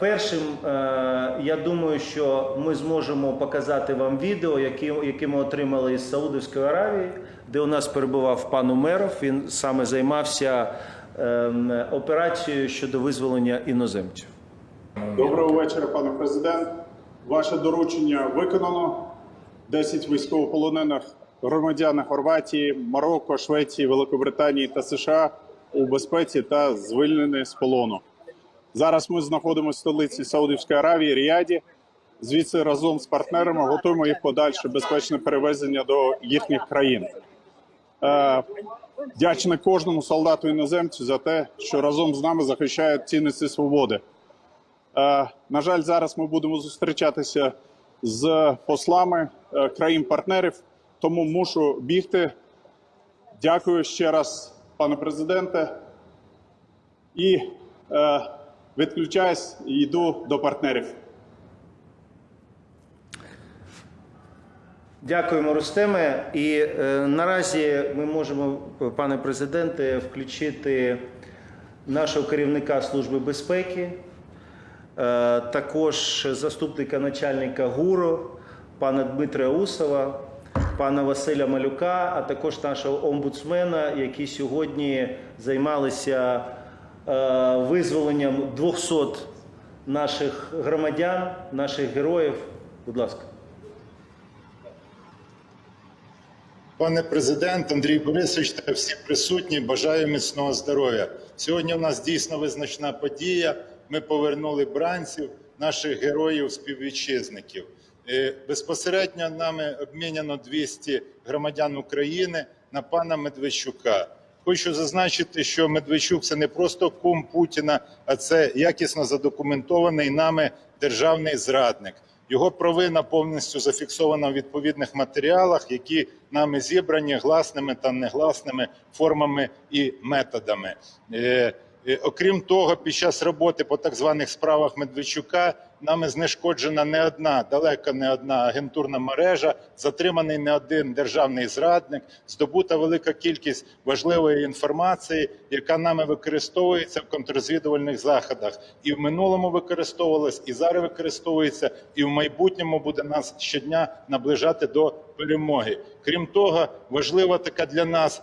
Першим, е, я думаю, що ми зможемо показати вам відео, які ми отримали із Саудовської Аравії, де у нас перебував пан Умеров. Він саме займався е, операцією щодо визволення іноземців. Доброго вечора, пане президент. Ваше доручення виконано. 10 військовополонених громадян Хорватії, Марокко, Швеції, Великобританії та США у безпеці та звільнені з полону. Зараз ми знаходимося в столиці Саудівської Аравії, Ріаді. Звідси разом з партнерами готуємо їх подальше безпечне перевезення до їхніх країн. Е, Вдячний кожному солдату іноземцю за те, що разом з нами захищають цінності свободи. Е, На жаль, зараз ми будемо зустрічатися з послами е, країн-партнерів, тому мушу бігти. Дякую ще раз, пане президенте. І е, відключаюсь і йду до партнерів. Дякуємо, Рустеме. І е, наразі ми можемо, пане президенте, включити нашого керівника Служби безпеки, е, також заступника начальника ГУРу, пана Дмитра Усова, пана Василя Малюка, а також нашого омбудсмена, які сьогодні займалися визволенням 200 наших громадян, наших героїв. Будь ласка. Пане президент Андрій Борисович та всі присутні, бажаю міцного здоров'я. Сьогодні у нас дійсно визначна подія. Ми повернули бранців, наших героїв, співвітчизників. Е, Безпосередньо нами обміняно 200 громадян України на пана Медведчука. Хочу зазначити, що Медведчук це не просто кум Путіна, а це якісно задокументований нами державний зрадник. Його провина повністю зафіксована в відповідних матеріалах, які нами зібрані гласними та негласними формами і методами. Е, е, Окрім того, під час роботи по так званих справах Медведчука нами знешкоджена не одна, далеко не одна агентурна мережа, затриманий не один державний зрадник, здобута велика кількість важливої інформації, яка нами використовується в контррозвідувальних заходах. І в минулому використовувалась, і зараз використовується, і в майбутньому буде нас щодня наближати до перемоги. Крім того, важлива така для нас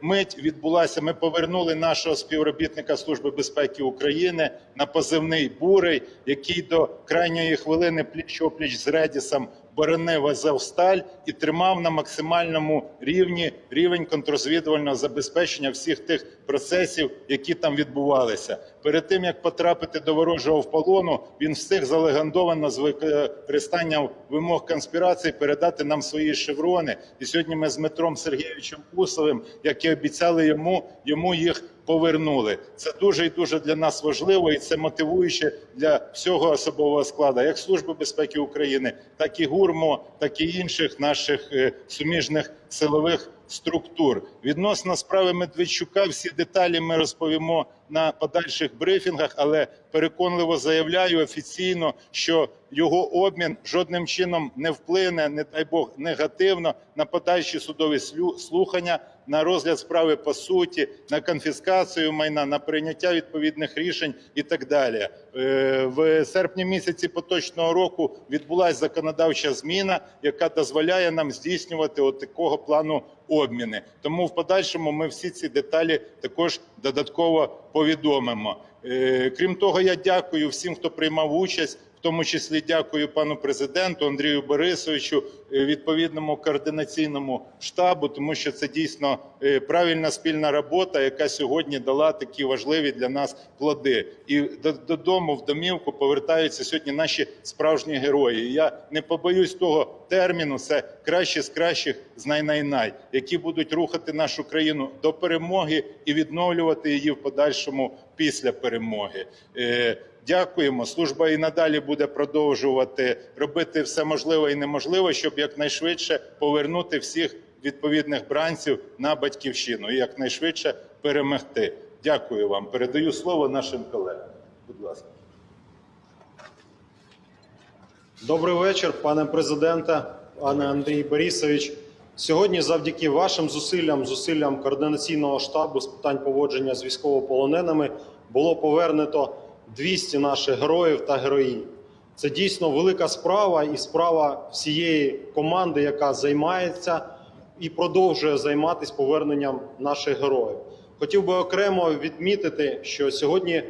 мить відбулася. Ми повернули нашого співробітника Служби безпеки України на позивний бурий, який до крайньої хвилини пліч опліч з Редісом боронив Азовсталь і тримав на максимальному рівні рівень контррозвідувального забезпечення всіх тих процесів, які там відбувалися. Перед тим як потрапити до ворожого в полону, він встиг залегендовано з використанням вимог конспірації передати нам свої шеврони. І сьогодні ми з Дмитром Сергійовичем Усовим, як і обіцяли йому, йому їх повернули. Це дуже і дуже для нас важливо, і це мотивуюче для всього особового складу, як Служби безпеки України, так і ГУРМО, так і інших наших е, суміжних силових структур. Відносно справи Медведчука, всі деталі ми розповімо на подальших брифінгах, але переконливо заявляю офіційно, що його обмін жодним чином не вплине, не дай Бог, негативно на подальші судові слухання, на розгляд справи по суті, на конфіскацію майна, на прийняття відповідних рішень і так далі. Е, В серпні місяці поточного року відбулася законодавча зміна, яка дозволяє нам здійснювати от такого плану обміни. Тому в подальшому ми всі ці деталі також додатково повідомимо. Е, Крім того, я дякую всім, хто приймав участь. Тому числі дякую пану президенту Андрію Борисовичу, е, відповідному координаційному штабу, тому що це дійсно е, правильна спільна робота, яка сьогодні дала такі важливі для нас плоди. І додому в домівку повертаються сьогодні наші справжні герої. Я не побоюсь того терміну. Це кращі з кращих з най-най-най, які будуть рухати нашу країну до перемоги і відновлювати її в подальшому після перемоги. Дякуємо. Служба і надалі буде продовжувати робити все можливе і неможливе, щоб якнайшвидше повернути всіх відповідних бранців на батьківщину і якнайшвидше перемогти. Дякую вам. Передаю слово нашим колегам. Будь ласка. Добрий вечір, пане президенте, пане Андрій Борисович. Сьогодні, завдяки вашим зусиллям, зусиллям координаційного штабу з питань поводження з військовополоненими, було повернуто 200 наших героїв та героїнь. Це дійсно велика справа і справа всієї команди, яка займається і продовжує займатися поверненням наших героїв. Хотів би окремо відмітити, що сьогодні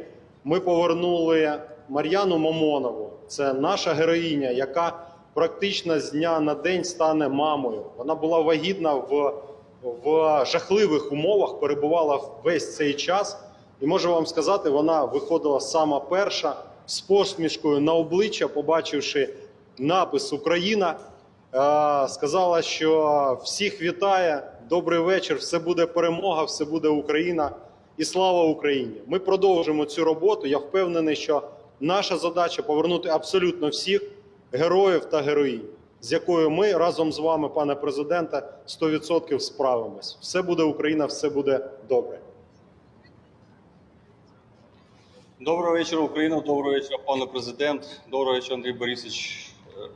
ми повернули Мар'яну Мамонову. Це наша героїня, яка практично з дня на день стане мамою. Вона була вагітна в, в жахливих умовах, перебувала весь цей час. І можу вам сказати, вона виходила сама перша з посмішкою на обличчя, побачивши напис Україна. Е, Сказала, що всіх вітає. Добрий вечір. Все буде перемога, все буде Україна і слава Україні. Ми продовжимо цю роботу. Я впевнений, що наша задача повернути абсолютно всіх героїв та героїнь, з якою ми разом з вами, пане президенте, 100% справимось. Все буде Україна, все буде добре. Доброго вечора, Україна. Доброго вечора, пане президент. Доброго вечора, Андрій Борисович. Е,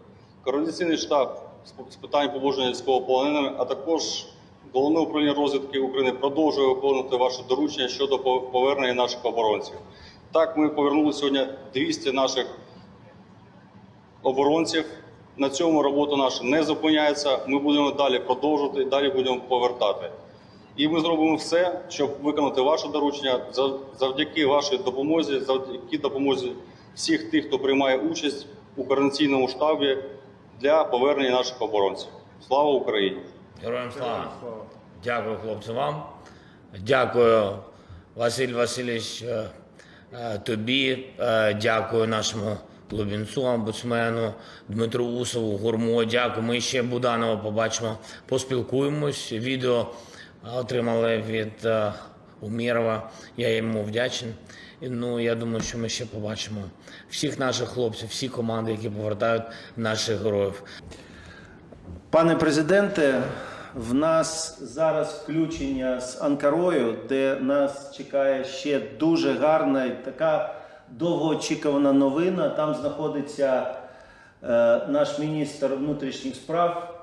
Координаційний штаб з- питань поводження з військовополоненими, а також головне управління розвідки України продовжує виконувати ваше доручення щодо повернення наших оборонців. Так, ми повернули сьогодні 200 наших оборонців. На цьому робота наша не зупиняється. Ми будемо далі продовжувати і далі будемо повертати. І ми зробимо все, щоб виконати ваше доручення За- завдяки вашій допомозі, завдяки допомозі всіх тих, хто приймає участь у координаційному штабі для повернення наших оборонців. Слава Україні! Героям слава. Дякую, хлопці, вам. Дякую, Василь Васильович, е, е, тобі. Е, Дякую нашому Лубінцу, омбудсмену, Дмитру Усову, Гурмо. Дякую. Ми ще Буданова побачимо, поспілкуємось. Відео отримали від е, Умірова. Я йому вдячний. Ну, я думаю, що ми ще побачимо всіх наших хлопців, всі команди, які повертають наших героїв. Пане президенте, в нас зараз включення з Анкарою, де нас чекає ще дуже гарна і така довгоочікувана новина. Там знаходиться е, наш міністр внутрішніх справ,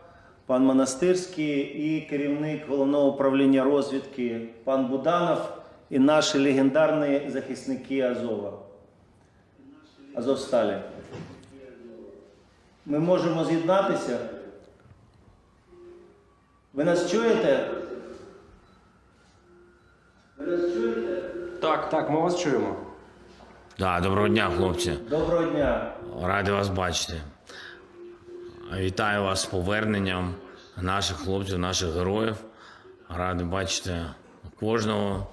пан Монастирський, і керівник головного управління розвідки пан Буданов, і наші легендарні захисники Азова. Азовсталі. Ми можемо з'єднатися. Ви нас чуєте? Ви нас чуєте? Так, так, ми вас чуємо. Да, доброго дня, хлопці. Доброго дня. Радий вас бачити. Вітаю вас з поверненням наших хлопців, наших героїв. Радий бачити кожного.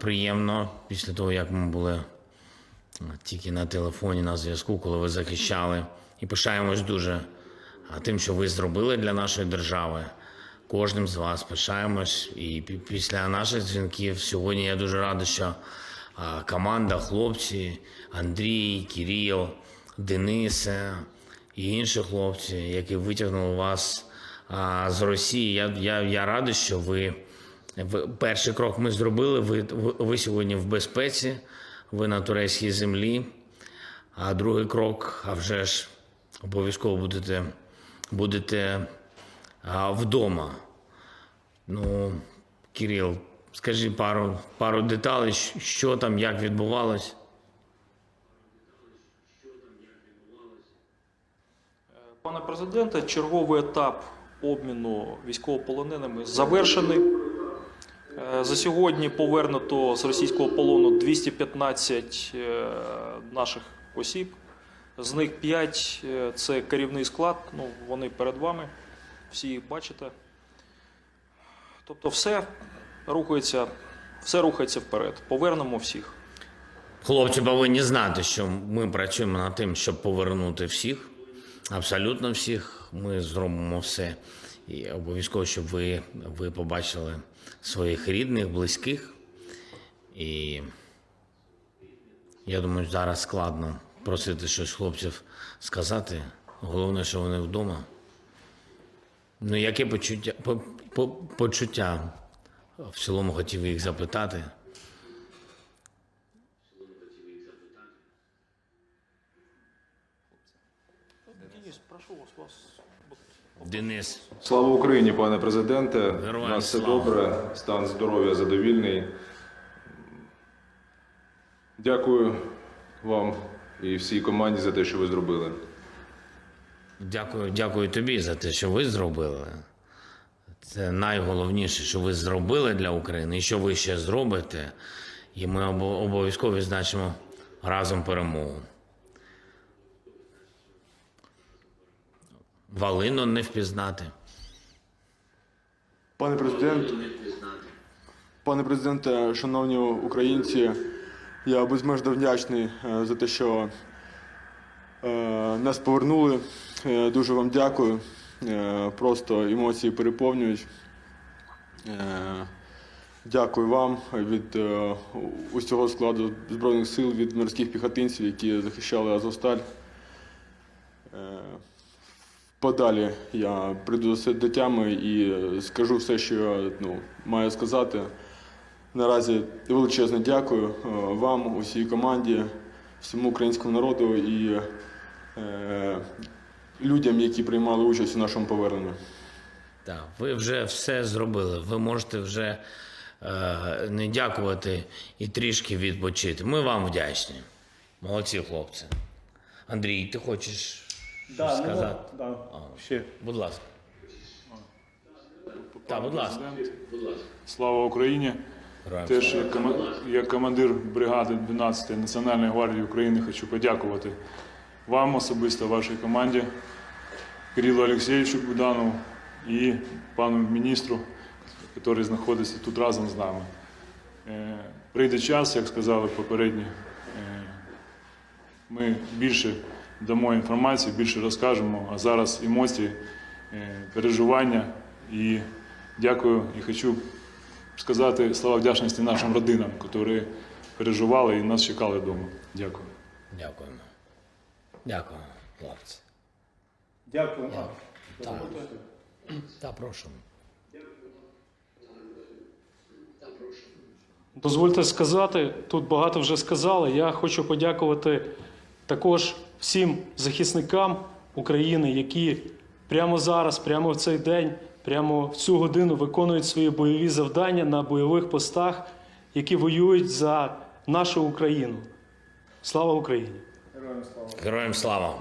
Приємно після того, як ми були тільки на телефоні, на зв'язку, коли ви захищали. І пишаємось дуже тим, що ви зробили для нашої держави. Кожним з вас пишаємось. І після наших дзвінків сьогодні я дуже радий, що команда, хлопці, Андрій, Кирил, Денисе і інші хлопці, які витягнули вас а, з Росії. Я, я, я радий, що ви, ви перший крок ми зробили. Ви, ви, ви сьогодні в безпеці, ви на турецькій землі. А другий крок, а вже ж обов'язково будете, будете а, вдома. Ну, Кирил, скажи пару, пару деталей, що там, як відбувалось. Пане президенте, черговий етап обміну військовополоненими завершений. Е, За сьогодні повернуто з російського полону 215 е, наших осіб. З них 5 – це керівний склад, ну, вони перед вами, всі їх бачите. Тобто все рухається, все рухається вперед. Повернемо всіх. Хлопці повинні знати, що ми працюємо над тим, щоб повернути всіх, абсолютно всіх. Ми зробимо все. І обов'язково, щоб ви, ви побачили своїх рідних, близьких. І я думаю, зараз складно просити щось хлопців сказати. Головне, що вони вдома. Ну, яке почуття, по, по, почуття в цілому хотів їх запитати. Денис, прошу вас, вас. Денис. Слава Україні, пане президенте. Героям У нас все слава. добре, стан здоров'я задовільний. Дякую вам і всій команді за те, що ви зробили. Дякую, дякую тобі за те, що ви зробили. Це найголовніше, що ви зробили для України і що ви ще зробите. І ми обо- обов'язково відзначимо разом перемогу. Валину не впізнати. Пане президент, пане президенте, шановні українці, я безмежно вдячний е, за те, що е, нас повернули. Е, Дуже вам дякую. Просто емоції переповнюють. Дякую вам від усього складу Збройних сил, від морських піхотинців, які захищали Азовсталь. Подалі я прийду до тями і е, скажу все, що я ну, маю сказати. Наразі величезне дякую е, вам, усій команді, всьому українському народу і е, людям, які приймали участь у нашому поверненні. Так, ви вже все зробили. Ви можете вже е, не дякувати і трішки відпочити. Ми вам вдячні. Молодці, хлопці. Андрій, ти хочеш Да, щось ну, сказати? да, ще. Будь ласка. Так, будь ласка. Слава Україні! Героям Теж слава. як, кома- як командир бригади 12-ї Національної гвардії України хочу подякувати вам особисто, вашій команді, Кирилу Олексійовичу Буданову і пану міністру, який знаходиться тут разом з нами. Е, Прийде час, як сказали попередні, е, ми більше дамо інформації, більше розкажемо, а зараз емоції, е, переживання і дякую і хочу сказати слова вдячності нашим родинам, які переживали і нас чекали вдома. Дякую. Дякуємо. Дякую, хлопці. Дякую. Так. Та прошу. Дозвольте сказати, тут багато вже сказали. Я хочу подякувати також всім захисникам України, які прямо зараз, прямо в цей день, прямо в цю годину виконують свої бойові завдання на бойових постах, які воюють за нашу Україну. Слава Україні! Героям слава.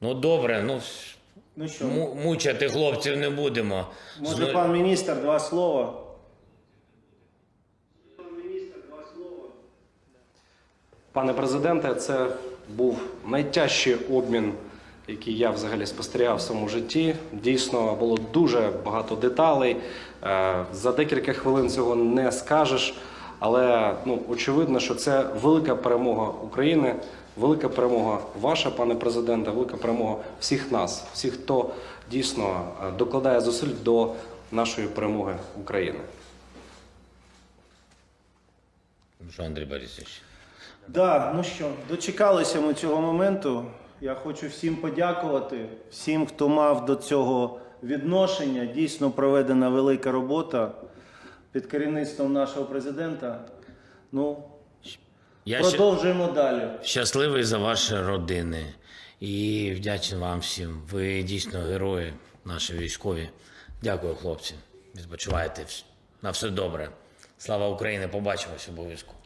Ну добре, ну Ну що, мучати хлопців не будемо. може Зно- пан міністр два слова? Пане президенте, це був найтяжчий обмін, який я взагалі спостерігав в своєму житті. Дійсно було дуже багато деталей. Е, За декілька хвилин цього не скажеш. Але ну очевидно, що це велика перемога України, велика перемога ваша, пане президенте, велика перемога всіх нас, всіх, хто дійсно е, докладає зусиль до нашої перемоги України. Андрій Борисович? Да, ну що, дочекалися ми цього моменту. Я хочу всім подякувати, всім, хто мав до цього відношення. Дійсно проведена велика робота під керівництвом нашого президента. Ну, Я продовжуємо далі. щасливий за ваші родини і вдячний вам всім. Ви дійсно герої, наші військові. Дякую, хлопці. Відпочивайте. На все добре. Слава Україні! Побачимось обов'язково.